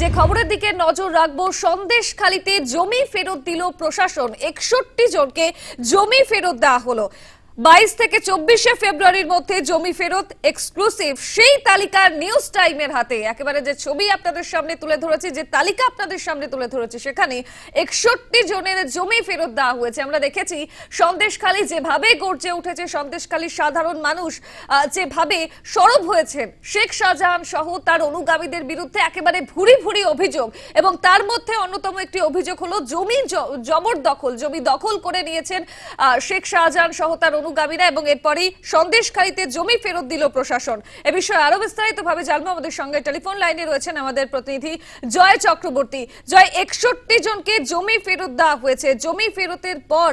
যে খবরের দিকে নজর রাখব, সন্দেশখালিতে জমি ফেরত দিল প্রশাসন। একষট্টি জনকে জমি ফেরত দেওয়া হলো। বাইশ থেকে চব্বিশে ফেব্রুয়ারির মধ্যে জমি ফেরত এক্সক্লুসিভ সেই তালিকার নিউজ টাইমের হাতে। একেবারে যে ছবি আপনাদের সামনে তুলে ধরেছি, যে তালিকা আপনাদের সামনে তুলে ধরেছি, সেখানে একষট্টি জনের জমি ফেরত দেওয়া হয়েছে। আমরা দেখেছি, সন্দেশখালী যেভাবে গর্জে উঠেছে, সন্দেশখালীর সাধারণ মানুষ যেভাবে সরব হয়েছেন, শেখ শাহজাহান সহ তার অনুগামীদের বিরুদ্ধে একেবারে ভুরি ভুরি অভিযোগ। এবং তার মধ্যে অন্যতম একটি অভিযোগ হলো, জমি জবরদখল জমি দখল করে নিয়েছেন শেখ শাহজাহান সহ তার অনুগামীরা এবং এরপরই সন্দেশখালীতে জমি ফেরত দিল প্রশাসন। এ বিষয়ে আরও বিস্তারিত ভাবে জানব। আমাদের সঙ্গে টেলিফোন লাইনে রয়েছেন আমাদের প্রতিনিধি জয় চক্রবর্তী। জয় একষট্টি জনকে জমি ফেরত দেওয়া হয়েছে। জমি ফেরতের পর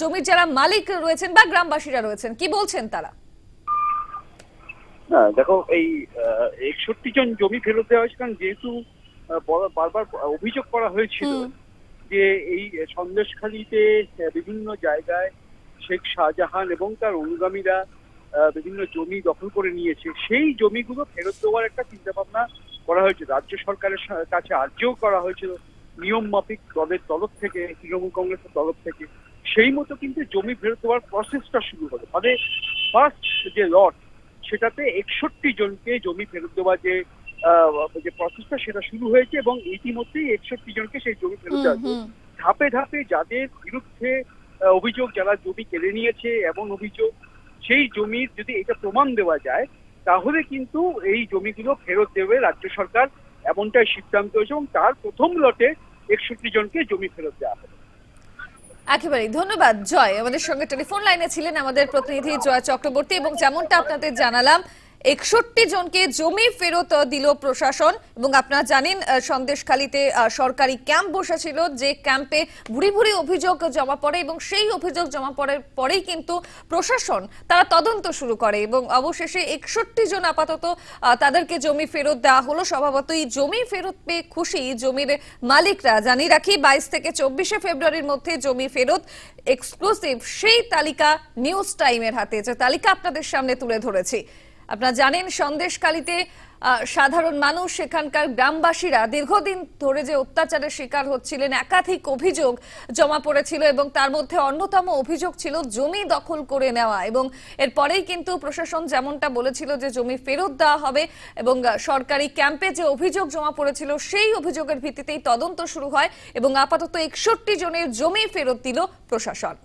জমির যারা মালিক রয়েছেন বা গ্রামবাসীরা রয়েছেন কি বলছেন তারা? না দেখো এই একষট্টি জন জমি ফেরত দেওয়া হয়েছে কারণ যেহেতু বারবার অভিযোগ করা হয়েছিল যে এই সন্দেশখালীতে বিভিন্ন জায়গায় শেখ শাহজাহান এবং তার অনুগামীরা বিভিন্ন জমি দখল করে নিয়েছে। সেই জমিগুলো ফেরত দেওয়ার একটা চিন্তা ভাবনা করা হয়েছে। রাজ্য সরকারের কাছে আর্জিও করা হয়েছিল নিয়ম মাফিক দলের তরফ থেকে তৃণমূল কংগ্রেসের তরফ থেকে। সেই মতো কিন্তু জমি ফেরত দেওয়ার প্রসেসটা শুরু হলো। ফলে ফার্স্ট যে লট সেটাতে একষট্টি জনকে জমি ফেরত দেওয়া যে আহ, যে প্রসেসটা সেটা শুরু হয়েছে এবং ইতিমধ্যেই একষট্টি জনকে সেই জমি ফেরত দেওয়া। ধাপে ধাপে যাদের বিরুদ্ধে অভিযোগ যারা জমি কেড়ে নিয়েছে, এমন অভিযোগ, সেই জমির যদি এটা প্রমাণ দেওয়া যায়, তাহলে কিন্তু এই জমিগুলো ফেরত দেবে রাজ্য সরকার, এমনটাই সিদ্ধান্ত হয়েছে এবং তার প্রথম লটে একষট্টি জনকে জমি ফেরত দেওয়া হবে। একেবারেই, ধন্যবাদ, জয়। আমাদের সঙ্গে টেলিফোন লাইনে ছিলেন আমাদের প্রতিনিধি জয় চক্রবর্তী এবং যেমনটা আপনাদের জানালাম একষট্টি জনকে জমি ফেরত দিল প্রশাসন। এবং আপনারা জানেন সন্দেশখালীতে সরকারি ক্যাম্প বসেছিল, যে ক্যাম্পে ভুরি ভুরি অভিযোগ জমা পড়ে এবং সেই অভিযোগ জমা পড়ার পরেই কিন্তু প্রশাসন তারা তদন্ত শুরু করে এবং অবশেষে একষট্টি জন আপাতত তাদেরকে জমি ফেরত দেওয়া হলো। স্বভাবতই জমি ফেরত পেয়ে খুশি জমির মালিকরা। জানিয়ে রাখি, বাইশ থেকে চব্বিশে ফেব্রুয়ারির মধ্যে জমি ফেরত এক্সক্লুসিভ সেই তালিকা নিউজ টাইমের হাতে। যে তালিকা আপনাদের সামনে তুলে ধরেছি। আপনারা জানেন সন্দেশকালীতে সাধারণ মানুষ, সেখানকার গ্রামবাসীরা দীর্ঘদিন ধরে যে অত্যাচারের শিকার হচ্ছিলেন, একাধিক অভিযোগ জমা পড়েছিল এবং তার মধ্যে অন্যতম অভিযোগ ছিল জমি দখল করে নেওয়া এবং এরপরেই কিন্তু প্রশাসন যেমনটা বলেছিল যে জমি ফেরত দেওয়া হবে এবং সরকারি ক্যাম্পে যে অভিযোগ জমা পড়েছিল, সেই অভিযোগের ভিত্তিতেই তদন্ত শুরু হয় এবং আপাতত একষট্টি জনের জমি ফেরত দিল প্রশাসন।